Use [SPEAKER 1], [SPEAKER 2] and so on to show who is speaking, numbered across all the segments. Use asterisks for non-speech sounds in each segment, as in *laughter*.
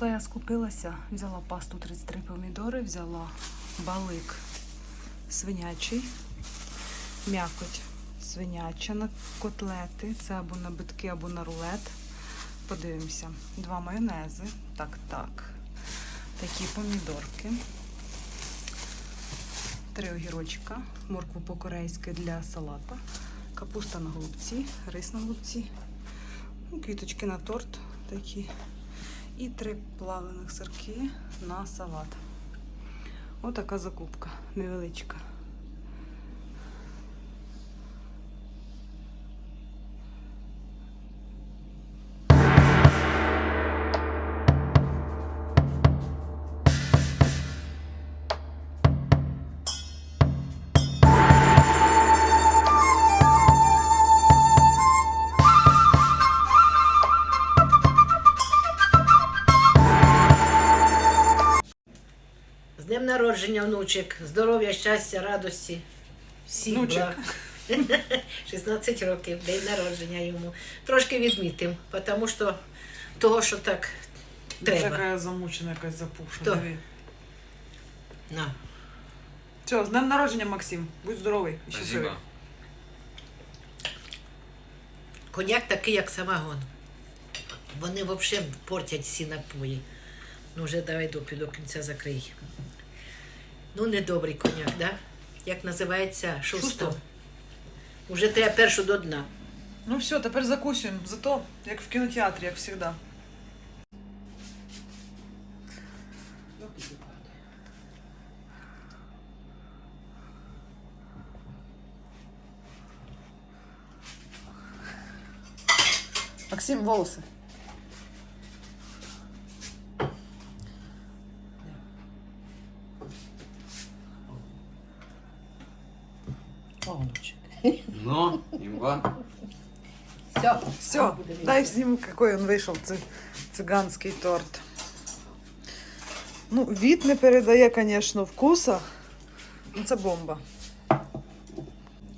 [SPEAKER 1] пішла я скупилася, взяла пасту 33 помідори, взяла балик свинячий, м'якоть свиняча на котлети. Це або на битки, або на рулет. Подивимося. Два майонези. Так, так. Такі помідорки. Три огірочка, моркву по-корейськи для салата, капуста на голубці, рис на голубці, ну, квіточки на торт такі. І три плавлених сирки на салат. Отака закупка невеличка.
[SPEAKER 2] Народження, внучек, здоров'я, щастя, радості. Всіх
[SPEAKER 1] Внучек.
[SPEAKER 2] благ. *laughs* 16 років, день народження йому. Трошки відмітимо, тому що того, що так треба.
[SPEAKER 1] Така замучена, якась запушена. Диви.
[SPEAKER 2] На.
[SPEAKER 1] Все, з днем народження, Максим. Будь здоровий і щасливий.
[SPEAKER 3] Спасибо.
[SPEAKER 2] Коньяк такий, як самогон. Вони взагалі портять всі напої. Ну, вже давай допі до кінця закрий. Ну, недобрий коньяк, да? Як називається? Шусто.
[SPEAKER 1] Шусто.
[SPEAKER 2] Уже треба першу до дна.
[SPEAKER 1] Ну все, тепер закусуємо. Зато, як в кінотеатрі, як завжди. Максим, волоси.
[SPEAKER 2] Павловичек.
[SPEAKER 3] Но, имба.
[SPEAKER 2] Все.
[SPEAKER 1] Все, дай сниму, какой он вийшов, це циганський торт. Ну, від не передає, звісно, вкуса. Ну, це бомба.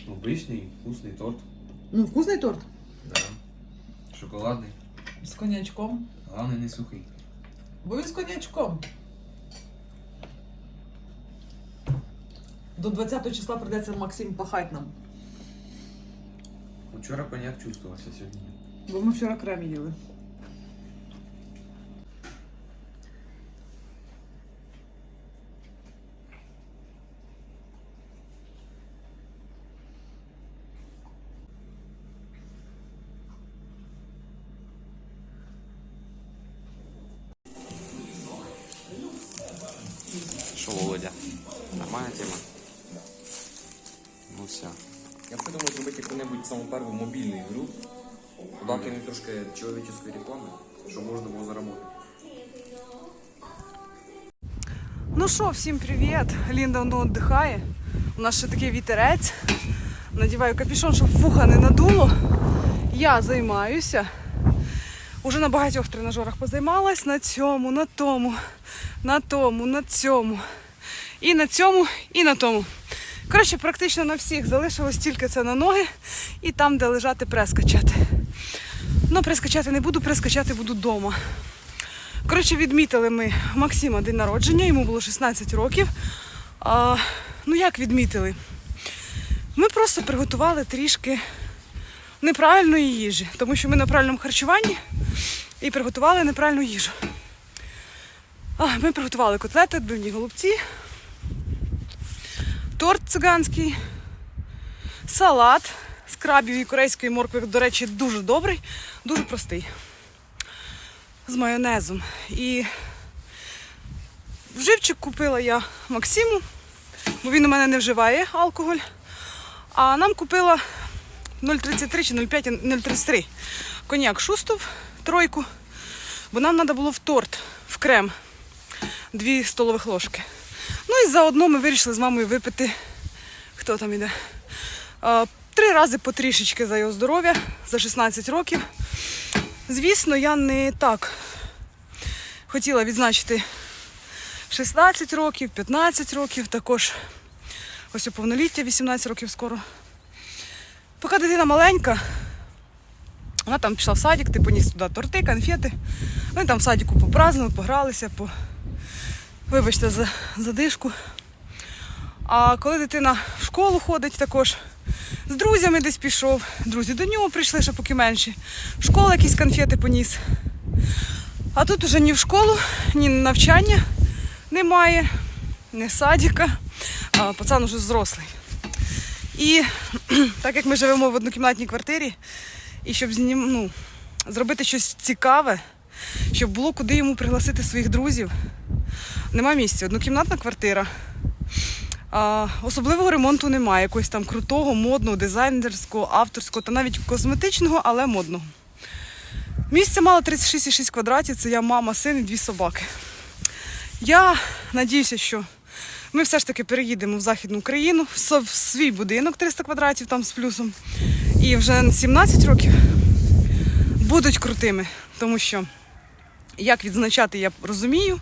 [SPEAKER 3] Обычный вкусный торт.
[SPEAKER 1] Ну, вкусний торт.
[SPEAKER 3] Да. Шоколадный.
[SPEAKER 1] З коньячком.
[SPEAKER 3] Главное не сухий.
[SPEAKER 1] Бо він з коньячком. До 20 числа прийдеться Максим пахать нам.
[SPEAKER 3] Вчора коньяк чувствувався сьогодні. ні.
[SPEAKER 1] Бо ми вчора крем їли.
[SPEAKER 4] Що, Володя? Нормальна тема? Ну все.
[SPEAKER 5] Я б подумав зробити яку-небудь саму першу мобільну ігру, куди кинуть трошки чоловічої реклами, щоб можна було заробити.
[SPEAKER 1] Ну що, всім привіт! Лінда воно віддихає. У нас ще такий вітерець. Надіваю капюшон, щоб вуха не надуло. Я займаюся. Уже на багатьох тренажерах позаймалась на цьому, на тому, на тому, на цьому. І на цьому, і на тому. Коротше, практично на всіх залишилось тільки це на ноги і там, де лежати, прес качати. Ну, прес качати не буду, прес качати буду вдома. Коротше, відмітили ми Максима день народження, йому було 16 років. А, ну як відмітили? Ми просто приготували трішки неправильної їжі, тому що ми на правильному харчуванні і приготували неправильну їжу. А, ми приготували котлети, відбивні голубці, торт циганський, салат з крабів і корейської моркви, до речі, дуже добрий, дуже простий з майонезом. І вживчик купила я Максиму, бо він у мене не вживає алкоголь. А нам купила 0,33 чи 0,5, 0,33 коньяк Шустов, тройку, бо нам треба було в торт, в крем, дві столових ложки. Ну і заодно ми вирішили з мамою випити, хто там іде, три рази по трішечки за його здоров'я, за 16 років. Звісно, я не так хотіла відзначити 16 років, 15 років, також ось у повноліття 18 років скоро. Поки дитина маленька, вона там пішла в садик, ти поніс туди торти, конфети. Вони там в садіку попразднували, погралися, по... вибачте за задишку. А коли дитина в школу ходить також, з друзями десь пішов, друзі до нього прийшли, ще поки менші. В школу якісь конфети поніс. А тут уже ні в школу, ні навчання немає, ні садика, а пацан уже зрослий. І *clears throat* так як ми живемо в однокімнатній квартирі, і щоб ну, зробити щось цікаве, щоб було куди йому пригласити своїх друзів, нема місця. Однокімнатна квартира. Особливого ремонту немає, якогось там крутого, модного, дизайнерського, авторського та навіть косметичного, але модного. Місця мало 36,6 квадратів, це я мама, син і дві собаки. Я надіюся, що ми все ж таки переїдемо в Західну Україну, в свій будинок 300 квадратів там з плюсом. І вже 17 років будуть крутими, тому що як відзначати, я розумію.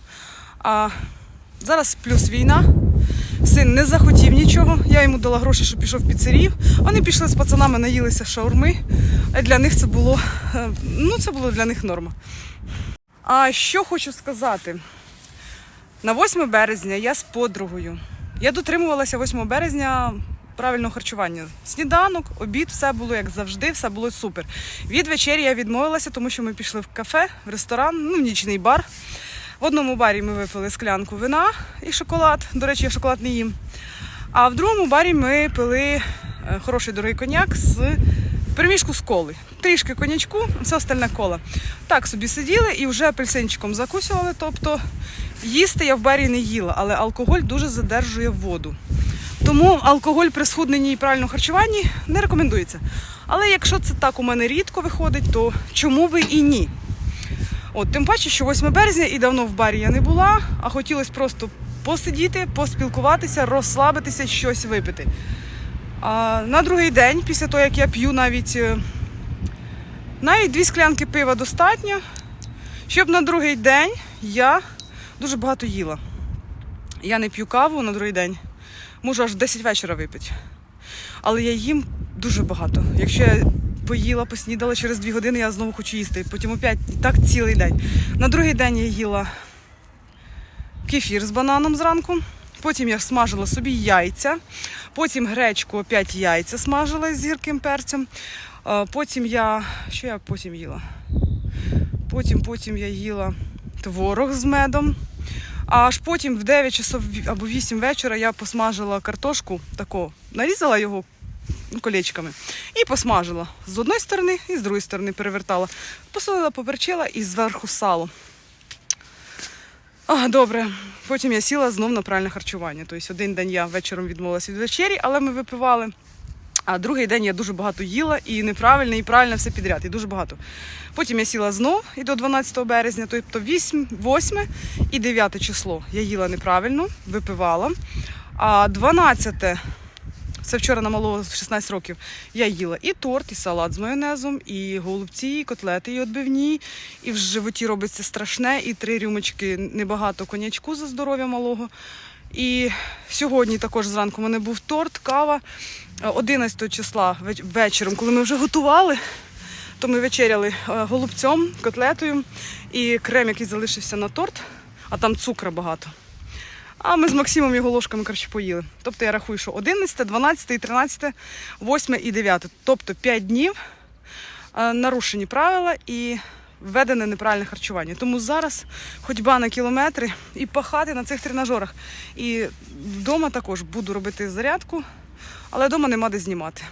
[SPEAKER 1] А зараз плюс війна. Син не захотів нічого. Я йому дала гроші, щоб пішов в піцерію. Вони пішли з пацанами, наїлися шаурми. А Для них це було е, ну це було для них норма. А що хочу сказати? На 8 березня я з подругою. Я дотримувалася 8 березня правильного харчування. Сніданок, обід, все було як завжди, все було супер. Від вечері я відмовилася, тому що ми пішли в кафе, в ресторан, ну, в нічний бар. В одному барі ми випили склянку вина і шоколад. До речі, я шоколад не їм. А в другому барі ми пили е, хороший дорогий коньяк з перемішку з коли. Трішки коньячку, все остальне кола. Так собі сиділи і вже апельсинчиком закусували. Тобто їсти я в барі не їла, але алкоголь дуже задержує воду. Тому алкоголь при схудненні і правильному харчуванні не рекомендується. Але якщо це так у мене рідко виходить, то чому би і ні? От, тим паче, що 8 березня і давно в барі я не була, а хотілося просто посидіти, поспілкуватися, розслабитися, щось випити. А на другий день, після того, як я п'ю навіть, е, навіть дві склянки пива достатньо, щоб на другий день я дуже багато їла. Я не п'ю каву на другий день, можу аж в 10 вечора випити. Але я їм дуже багато. Якщо я поїла, поснідала, через 2 години я знову хочу їсти. Потім опять так цілий день. На другий день я їла кефір з бананом зранку. Потім я смажила собі яйця. Потім гречку, опять яйця смажила з гірким перцем. Потім я. Що я потім їла? Потім, потім я їла творог з медом. А аж потім в 9 часов або 8 вечора я посмажила картошку, тако, нарізала його колечками і посмажила з одної сторони і з другої сторони перевертала. Посолила, поперчила і зверху сало. А, добре. Потім я сіла знов на правильне харчування. Тобто один день я вечором відмовилася від вечері, але ми випивали. А другий день я дуже багато їла і неправильно, і правильно все підряд, і дуже багато. Потім я сіла знов і до 12 березня, тобто 8, 8 і 9 число я їла неправильно, випивала. А 12, це вчора на малого 16 років, я їла і торт, і салат з майонезом, і голубці, і котлети, і відбивні, і в животі робиться страшне, і три рюмочки небагато конячку за здоров'я малого. І сьогодні також зранку у мене був торт, кава. 11 числа вечором, коли ми вже готували, то ми вечеряли е, голубцем, котлетою і крем, який залишився на торт, а там цукру багато. А ми з Максимом його ложками коротше, поїли. Тобто я рахую, що 11, 12, і 13, 8 і 9. Тобто 5 днів е, нарушені правила і введене неправильне харчування. Тому зараз ходьба на кілометри і пахати на цих тренажерах. І вдома також буду робити зарядку, але вдома нема де знімати.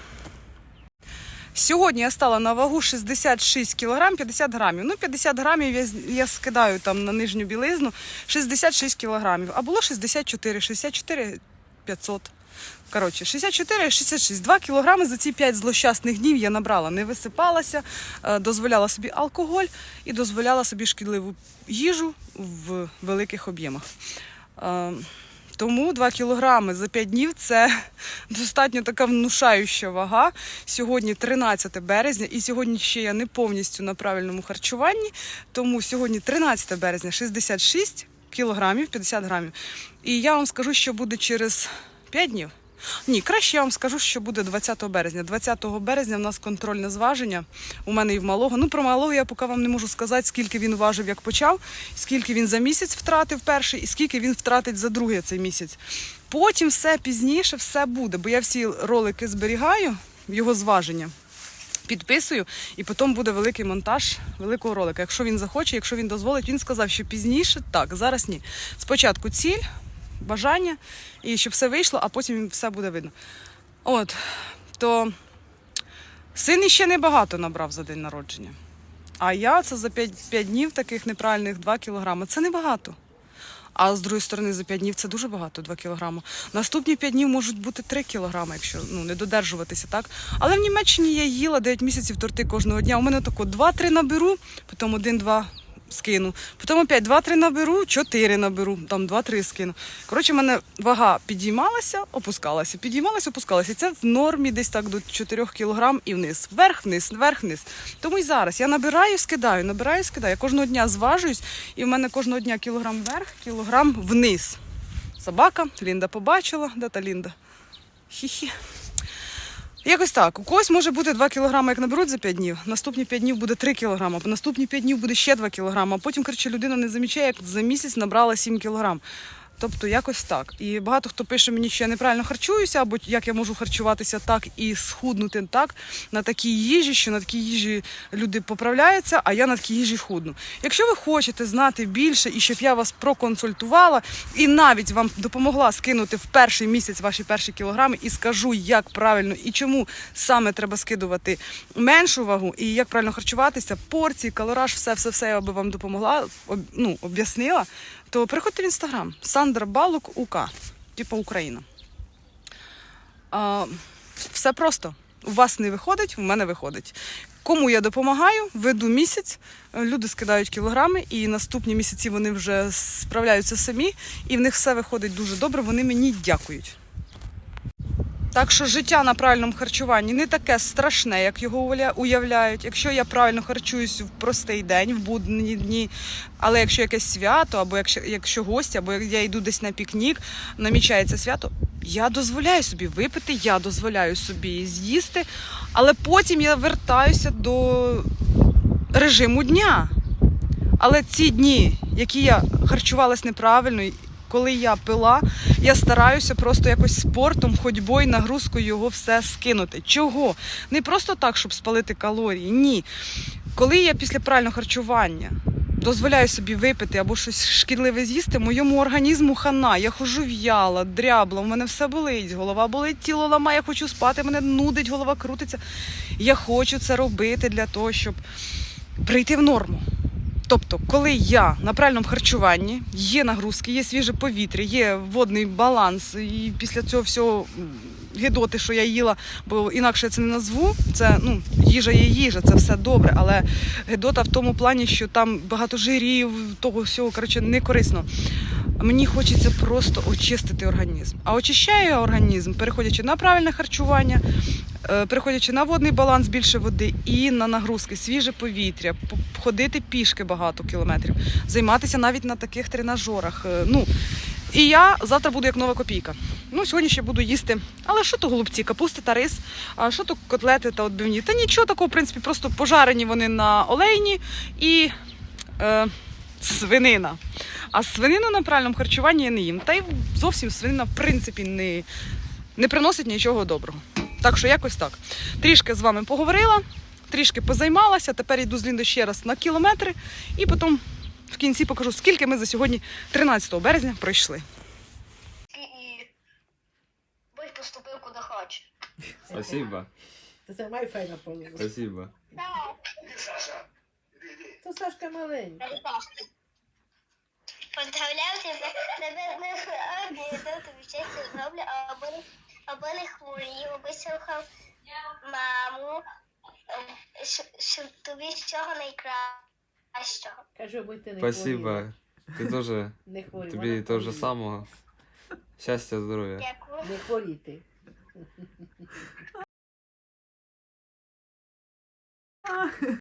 [SPEAKER 1] Сьогодні я стала на вагу 66 кг 50 грамів. Ну, 50 грамів я, я скидаю там на нижню білизну 66 кілограмів. А було 64, 64 500. Коротше, 64, 66. 2 кілограми за ці 5 злощасних днів я набрала. Не висипалася, е, дозволяла собі алкоголь і дозволяла собі шкідливу їжу в великих об'ємах. Тому 2 кілограми за 5 днів це *laughs* достатньо така внушаюча вага. Сьогодні 13 березня, і сьогодні ще я не повністю на правильному харчуванні. Тому сьогодні 13 березня 66 кілограмів 50 грамів. І я вам скажу, що буде через 5 днів. Ні, краще я вам скажу, що буде 20 березня. 20 березня в нас контрольне зваження. У мене і в малого. Ну про малого я поки вам не можу сказати, скільки він важив, як почав, скільки він за місяць втратив перший, і скільки він втратить за другий цей місяць. Потім все пізніше, все буде, бо я всі ролики зберігаю, його зваження. Підписую, і потім буде великий монтаж великого ролика. Якщо він захоче, якщо він дозволить, він сказав, що пізніше так, зараз ні. Спочатку ціль, бажання, і щоб все вийшло, а потім все буде видно. От, то син іще небагато набрав за день народження. А я це за 5, 5 днів таких неправильних 2 кілограми. Це небагато. А з другої сторони, за 5 днів це дуже багато, 2 кілограми. Наступні 5 днів можуть бути 3 кілограми, якщо ну, не додержуватися, так? Але в Німеччині я їла 9 місяців торти кожного дня. У мене тако 2-3 наберу, потім 1-2 скину. Потім опять 2-3 наберу, 4 наберу, там 2-3 скину. Коротше, в мене вага підіймалася, опускалася, підіймалася, опускалася. І це в нормі десь так до 4 кілограм і вниз. Вверх, вниз, вверх, вниз. Тому і зараз я набираю, скидаю, набираю, скидаю. Я кожного дня зважуюсь, і в мене кожного дня кілограм вверх, кілограм вниз. Собака, Лінда побачила, де та Лінда? Хі-хі. Якось так. У когось може бути 2 кілограми, як наберуть за 5 днів. Наступні 5 днів буде 3 кілограми. Наступні 5 днів буде ще 2 кілограми. А потім, коротше, людина не замічає, як за місяць набрала 7 кілограм. Тобто якось так. І багато хто пише мені, що я неправильно харчуюся, або як я можу харчуватися так і схуднути так на такій їжі, що на такій їжі люди поправляються, а я на такій їжі худну. Якщо ви хочете знати більше і щоб я вас проконсультувала і навіть вам допомогла скинути в перший місяць ваші перші кілограми і скажу, як правильно і чому саме треба скидувати меншу вагу, і як правильно харчуватися, порції, калораж, все, все, все я би вам допомогла, об, ну, об'яснила, то приходьте в інстаграм Сандра Балук УК, типу Україна. А, все просто. У вас не виходить, у мене виходить. Кому я допомагаю, веду місяць, люди скидають кілограми, і наступні місяці вони вже справляються самі, і в них все виходить дуже добре. Вони мені дякують. Так що життя на правильному харчуванні не таке страшне, як його уявляють. Якщо я правильно харчуюсь в простий день, в будні дні, але якщо якесь свято, або якщо, якщо гості, або я йду десь на пікнік, намічається свято, я дозволяю собі випити, я дозволяю собі з'їсти, але потім я вертаюся до режиму дня. Але ці дні, які я харчувалась неправильно, коли я пила, я стараюся просто якось спортом, ходьбою, нагрузкою його все скинути. Чого? Не просто так, щоб спалити калорії. Ні. Коли я після правильного харчування дозволяю собі випити або щось шкідливе з'їсти, моєму організму хана. Я хожу в'яла, дрябла, в мене все болить, голова болить, тіло ламає, я хочу спати, мене нудить, голова крутиться. Я хочу це робити для того, щоб прийти в норму. Тобто, коли я на правильному харчуванні, є нагрузки, є свіже повітря, є водний баланс, і після цього всього гидоти, що я їла, бо інакше я це не назву. Це ну, їжа є їжа, це все добре, але гидота в тому плані, що там багато жирів, того всього коротше, не корисно. Мені хочеться просто очистити організм. А очищаю я організм, переходячи на правильне харчування, е, переходячи на водний баланс більше води і на нагрузки, свіже повітря, ходити пішки багато кілометрів, займатися навіть на таких тренажерах. е, Ну, і я завтра буду як нова копійка. Ну, сьогодні ще буду їсти. Але що то голубці, капусти та рис, а що то котлети та отбивні? Та нічого такого, в принципі, просто пожарені вони на олейні і е, свинина. А свинину на правильному харчуванні я не їм. Та й зовсім свинина, в принципі, не, не приносить нічого доброго. Так що якось так. Трішки з вами поговорила, трішки позаймалася. Тепер йду з Ліндою ще раз на кілометри, і потім в кінці покажу, скільки ми за сьогодні, 13 березня, пройшли.
[SPEAKER 6] і будь поступив куди хоче.
[SPEAKER 4] Спасибо.
[SPEAKER 2] Це сама файна повезла.
[SPEAKER 4] Спасибо.
[SPEAKER 2] То Сашка маленька.
[SPEAKER 6] Поздравляю тебе, наверное, обіду, тобі щастя зроблю, аби, аби не хворів, аби слухав маму, щ- щоб тобі всього що?
[SPEAKER 2] Кажу, будь ти не
[SPEAKER 4] Спасибо. Ти теж, *laughs*
[SPEAKER 2] Не хворі.
[SPEAKER 4] тобі того ж самого. Щастя, здоров'я.
[SPEAKER 6] Дякую.
[SPEAKER 2] Не хворіти.